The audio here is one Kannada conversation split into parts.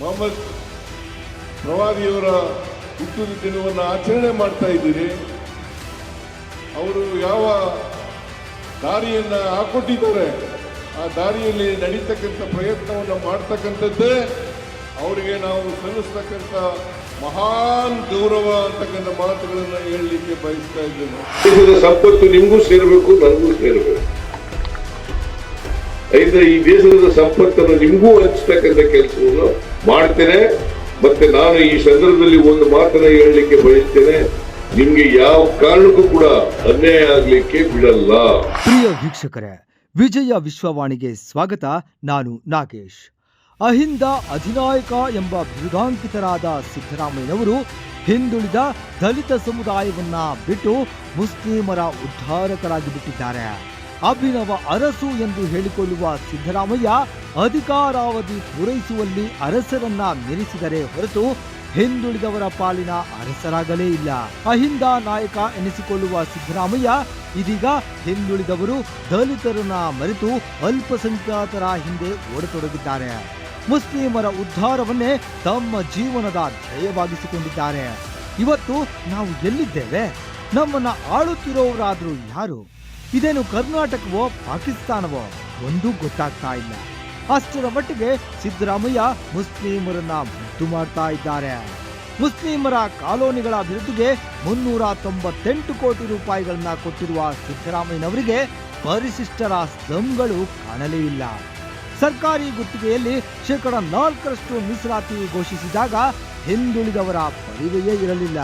ಮೊಹಮ್ಮದ್ ಪ್ರವಾದಿಯವರ ಹುಟ್ಟಿದ ದಿನವನ್ನು ಆಚರಣೆ ಮಾಡ್ತಾ ಇದ್ದೀರಿ. ಅವರು ಯಾವ ದಾರಿಯನ್ನು ಹಾಕೊಟ್ಟಿದ್ದಾರೆ, ಆ ದಾರಿಯಲ್ಲಿ ನಡೀತಕ್ಕಂಥ ಪ್ರಯತ್ನವನ್ನು ಮಾಡ್ತಕ್ಕಂಥದ್ದೇ ಅವರಿಗೆ ನಾವು ಸಲ್ಲಿಸ್ತಕ್ಕಂಥ ಮಹಾನ್ ಗೌರವ ಅಂತಕ್ಕಂಥ ಮಾತುಗಳನ್ನು ಹೇಳಲಿಕ್ಕೆ ಬಯಸ್ತಾ ಇದ್ದೇನೆ. ಸಂಪತ್ತು ನಿಮಗೂ ಸೇರಬೇಕು ನನಗೂ ಸೇರಬೇಕು. ಐದ್ರೆ ಈ ದೇಶದ ಸಂಪತ್ತನ್ನು ನಿಮಗೂ ಹಂಚತಕ್ಕಂಥ ಕೆಲಸವನ್ನು ಮಾಡ್ತೇನೆ, ಮತ್ತೆ ನಾನು ಈ ಸಂದರ್ಭದಲ್ಲಿ ಒಂದು ಮಾತನ್ನ ಹೇಳಲಿಕ್ಕೆ ಬಯಸ್ತೇನೆ. ನಿಮ್ಗೆ ಯಾವ ಕಾರಣಕ್ಕೂ ಕೂಡ ಅನ್ಯಾಯ ಆಗ್ಲಿಕ್ಕೆ ಬಿಡಲ್ಲ. ಪ್ರಿಯ ವೀಕ್ಷಕರೇ, ವಿಜಯ ವಿಶ್ವವಾಣಿಗೆ ಸ್ವಾಗತ. ನಾನು ನಾಗೇಶ್. ಅಹಿಂದ ಅಧಿನಾಯಕ ಎಂಬ ಬಿರುದಾಂಕಿತರಾದ ಸಿದ್ದರಾಮಯ್ಯನವರು ಹಿಂದುಳಿದ ದಲಿತ ಸಮುದಾಯವನ್ನ ಬಿಟ್ಟು ಮುಸ್ಲಿಮರ ಉದ್ಧಾರಕರಾಗಿ ಬಿಟ್ಟಿದ್ದಾರೆ. ಅಭಿನವ ಅರಸು ಎಂದು ಹೇಳಿಕೊಳ್ಳುವ ಸಿದ್ದರಾಮಯ್ಯ ಅಧಿಕಾರಾವಧಿ ಪೂರೈಸುವಲ್ಲಿ ಅರಸರನ್ನ ಮೆರೆಸಿದರೆ ಹೊರತು ಹಿಂದುಳಿದವರ ಪಾಲಿನ ಅರಸರಾಗಲೇ ಇಲ್ಲ. ಅಹಿಂದ ನಾಯಕ ಎನಿಸಿಕೊಳ್ಳುವ ಸಿದ್ದರಾಮಯ್ಯ ಇದೀಗ ಹಿಂದುಳಿದವರು ದಲಿತರನ್ನ ಮರೆತು ಅಲ್ಪಸಂಖ್ಯಾತರ ಹಿಂದೆ ಓಡತೊಡಗಿದ್ದಾರೆ. ಮುಸ್ಲಿಮರ ಉದ್ಧಾರವನ್ನೇ ತಮ್ಮ ಜೀವನದ ಧ್ಯೇಯವಾಗಿಸಿಕೊಂಡಿದ್ದಾರೆ. ಇವತ್ತು ನಾವು ಎಲ್ಲಿದ್ದೇವೆ? ನಮ್ಮನ್ನ ಆಳುತ್ತಿರೋರಾದ್ರೂ ಯಾರು? ಇದೇನು ಕರ್ನಾಟಕವೋ ಪಾಕಿಸ್ತಾನವೋ? ಒಂದೂ ಗೊತ್ತಾಗ್ತಾ ಇಲ್ಲ. ಅಷ್ಟರ ಮಟ್ಟಿಗೆ ಸಿದ್ದರಾಮಯ್ಯ ಮುಸ್ಲಿಮರನ್ನ ಮುದ್ದು ಮಾಡ್ತಾ ಇದ್ದಾರೆ. ಮುಸ್ಲಿಮರ ಕಾಲೋನಿಗಳ ಅಭಿವೃದ್ಧಿಗೆ ಮುನ್ನೂರ ತೊಂಬತ್ತೆಂಟು ಕೋಟಿ ರೂಪಾಯಿಗಳನ್ನ ಕೊಟ್ಟಿರುವ ಸಿದ್ದರಾಮಯ್ಯನವರಿಗೆ ಪರಿಶಿಷ್ಟರ ಸ್ಲಂಗಳು ಕಾಣಲೇ ಇಲ್ಲ. ಸರ್ಕಾರಿ ಗುತ್ತಿಗೆಯಲ್ಲಿ ಶೇಕಡ ನಾಲ್ಕರಷ್ಟು ಮೀಸಲಾತಿ ಘೋಷಿಸಿದಾಗ ಹಿಂದುಳಿದವರ ಪರಿವೆಯೇ ಇರಲಿಲ್ಲ.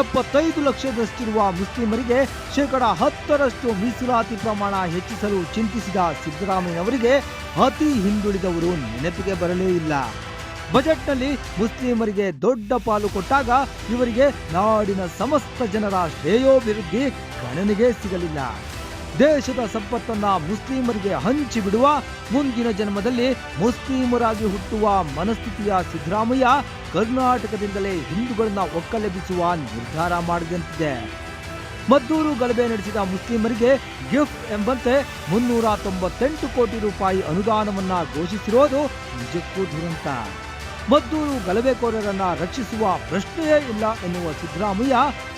ಎಪ್ಪತ್ತೈದು ಲಕ್ಷದಷ್ಟಿರುವ ಮುಸ್ಲಿಮರಿಗೆ ಶೇಕಡ ಹತ್ತರಷ್ಟು ಮೀಸಲಾತಿ ಪ್ರಮಾಣ ಹೆಚ್ಚಿಸಲು ಚಿಂತಿಸಿದ ಸಿದ್ದರಾಮಯ್ಯನವರಿಗೆ ಅತಿ ಹಿಂದುಳಿದವರು ನೆನಪಿಗೆ ಬರಲೇ ಇಲ್ಲ. ಬಜೆಟ್ನಲ್ಲಿ ಮುಸ್ಲಿಮರಿಗೆ ದೊಡ್ಡ ಪಾಲು ಕೊಟ್ಟಾಗ ಇವರಿಗೆ ನಾಡಿನ ಸಮಸ್ತ ಜನರ ಶ್ರೇಯೋಭಿವೃದ್ಧಿ ಗಣನೆಗೆ ಸಿಗಲಿಲ್ಲ. ದೇಶದ ಸಂಪತ್ತನ್ನ ಮುಸ್ಲಿಮರಿಗೆ ಹಂಚಿಬಿಡುವ ಮುಂದಿನ ಜನ್ಮದಲ್ಲಿ ಮುಸ್ಲಿಮರಾಗಿ ಹುಟ್ಟುವ ಮನಸ್ಥಿತಿಯ ಸಿದ್ದರಾಮಯ್ಯ ಕರ್ನಾಟಕದಿಂದಲೇ ಹಿಂದೂಗಳನ್ನ ಒಕ್ಕಲೆಬ್ಬಿಸುವ ನಿರ್ಧಾರ ಮಾಡಿದಂತಿದೆ. ಮದ್ದೂರು ಗಲಭೆ ನಡೆಸಿದ ಮುಸ್ಲಿಮರಿಗೆ ಗಿಫ್ಟ್ ಎಂಬಂತೆ ಮುನ್ನೂರ ತೊಂಬತ್ತೆಂಟು ಕೋಟಿ ರೂಪಾಯಿ ಅನುದಾನವನ್ನ ಘೋಷಿಸಿರೋದು ನಿಜಕ್ಕೂ ದುರಂತ. ಮದ್ದೂರು ಗಲಭೆಕೋರರನ್ನ ರಕ್ಷಿಸುವ ಪ್ರಶ್ನೆಯೇ ಇಲ್ಲ ಎನ್ನುವ ಸಿದ್ದರಾಮಯ್ಯ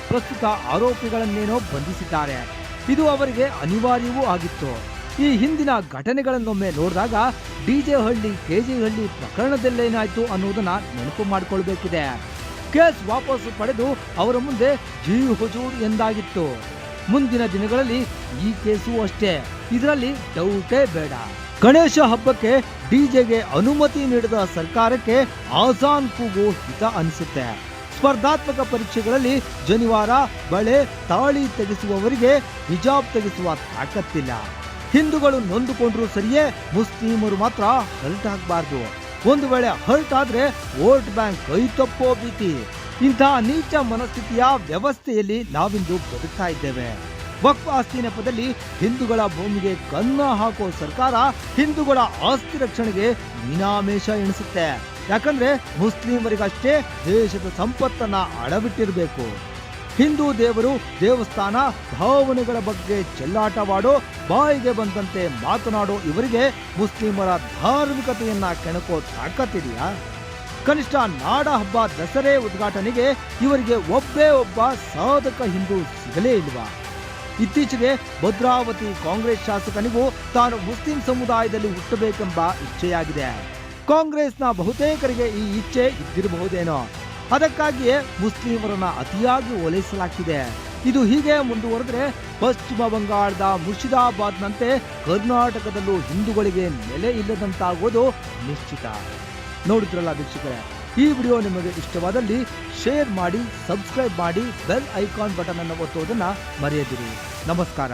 ಪ್ರಸ್ತುತ ಆರೋಪಿಗಳನ್ನೇನೋ ಬಂಧಿಸಿದ್ದಾರೆ. ಇದು ಅವರಿಗೆ ಅನಿವಾರ್ಯವೂ ಆಗಿತ್ತು. ಈ ಹಿಂದಿನ ಘಟನೆಗಳನ್ನೊಮ್ಮೆ ನೋಡಿದಾಗ ಡಿಜೆ ಹಳ್ಳಿ ಕೆಜೆ ಹಳ್ಳಿ ಪ್ರಕರಣದಲ್ಲೇನಾಯ್ತು ಅನ್ನೋದನ್ನ ನೆನಪು ಮಾಡಿಕೊಳ್ಬೇಕಿದೆ. ಕೇಸ್ ವಾಪಸ್ ಪಡೆದು ಅವರ ಮುಂದೆ ಜೀ ಹುಜೂರ್ ಎಂದಾಗಿತ್ತು. ಮುಂದಿನ ದಿನಗಳಲ್ಲಿ ಈ ಕೇಸು ಅಷ್ಟೇ. ಇದರಲ್ಲಿ ಡೌಟೇ ಬೇಡ. ಗಣೇಶ ಹಬ್ಬಕ್ಕೆ ಡಿಜೆಗೆ ಅನುಮತಿ ನೀಡಿದ ಸರ್ಕಾರಕ್ಕೆ ಆಸಾನ್ ಕೂಗು ಹಿತ ಅನಿಸುತ್ತೆ. ಸ್ಪರ್ಧಾತ್ಮಕ ಪರೀಕ್ಷೆಗಳಲ್ಲಿ ಜನಿವಾರ, ಬಳೆ, ತಾಳಿ ತೆಗೆಸುವವರಿಗೆ ಹಿಜಾಬ್ ತೆಗೆಸುವ ತಾಕತ್ತಿಲ್ಲ. ಹಿಂದೂಗಳು ನೊಂದುಕೊಂಡ್ರೂ ಸರಿಯೇ ಮುಸ್ಲಿಮರು ಮಾತ್ರ ಹರ್ಟ್ ಆಗಬಾರ್ದು. ಒಂದು ವೇಳೆ ಹರ್ಟ್ ಆದ್ರೆ ವೋಟ್ ಬ್ಯಾಂಕ್ ಕೈ ತಪ್ಪೋ ಭೀತಿ. ಇಂತಹ ನೀಚ ಮನಸ್ಥಿತಿಯ ವ್ಯವಸ್ಥೆಯಲ್ಲಿ ನಾವಿಂದು ಬದುಕ್ತಾ ಇದ್ದೇವೆ. ವಕ್ಫ್ ಆಸ್ತಿ ನೆಪದಲ್ಲಿ ಹಿಂದೂಗಳ ಭೂಮಿಗೆ ಕನ್ನ ಹಾಕೋ ಸರ್ಕಾರ ಹಿಂದೂಗಳ ಆಸ್ತಿ ರಕ್ಷಣೆಗೆ ಮೀನಾಮೇಷ ಎಣಿಸುತ್ತೆ. ಯಾಕಂದ್ರೆ ಮುಸ್ಲಿಮರಿಗಷ್ಟೇ ದೇಶದ ಸಂಪತ್ತನ್ನ ಅಡವಿಟ್ಟಿರಬೇಕು. ಹಿಂದೂ ದೇವರು ದೇವಸ್ಥಾನ, ಭಾವನೆಗಳ ಬಗ್ಗೆ ಚೆಲ್ಲಾಟವಾಡೋ ಬಾಯಿಗೆ ಬಂದಂತೆ ಮಾತನಾಡೋ ಇವರಿಗೆ ಮುಸ್ಲಿಮರ ಧಾರ್ಮಿಕತೆಯನ್ನ ಕೆಣಕೋ ತಾಕತ್ತಿದೆಯಾ? ಕನಿಷ್ಠ ನಾಡ ಹಬ್ಬ ದಸರೆ ಉದ್ಘಾಟನೆಗೆ ಇವರಿಗೆ ಒಬ್ಬೇ ಒಬ್ಬ ಸಾಧಕ ಹಿಂದೂ ಸಿಗಲೇ ಇಲ್ವಾ? ಇತ್ತೀಚೆಗೆ ಭದ್ರಾವತಿ ಕಾಂಗ್ರೆಸ್ ಶಾಸಕನಿಗೂ ತಾನು ಮುಸ್ಲಿಂ ಸಮುದಾಯದಲ್ಲಿ ಹುಟ್ಟಬೇಕೆಂಬ ಇಚ್ಛೆಯಾಗಿದೆ. ಕಾಂಗ್ರೆಸ್ನ ಬಹುತೇಕರಿಗೆ ಈ ಇಚ್ಛೆ ಇದ್ದಿರಬಹುದೇನೋ. ಅದಕ್ಕಾಗಿಯೇ ಮುಸ್ಲಿಮರನ್ನ ಅತಿಯಾಗಿ ಓಲೈಸಲಾಗ್ತಿದೆ. ಇದು ಹೀಗೆ ಮುಂದುವರೆದ್ರೆ ಪಶ್ಚಿಮ ಬಂಗಾಳದ ಮುರ್ಷಿದಾಬಾದ್ನಂತೆ ಕರ್ನಾಟಕದಲ್ಲೂ ಹಿಂದೂಗಳಿಗೆ ನೆಲೆ ಇಲ್ಲದಂತಾಗೋದು ನಿಶ್ಚಿತ. ನೋಡಿದ್ರಲ್ಲ ವೀಕ್ಷಕರೇ, ಈ ವಿಡಿಯೋ ನಿಮಗೆ ಇಷ್ಟವಾದಲ್ಲಿ ಶೇರ್ ಮಾಡಿ, ಸಬ್ಸ್ಕ್ರೈಬ್ ಮಾಡಿ, ಬೆಲ್ ಐಕಾನ್ ಬಟನ್ ಅನ್ನು ಒತ್ತುವುದನ್ನು ಮರೆಯದಿರಿ. ನಮಸ್ಕಾರ.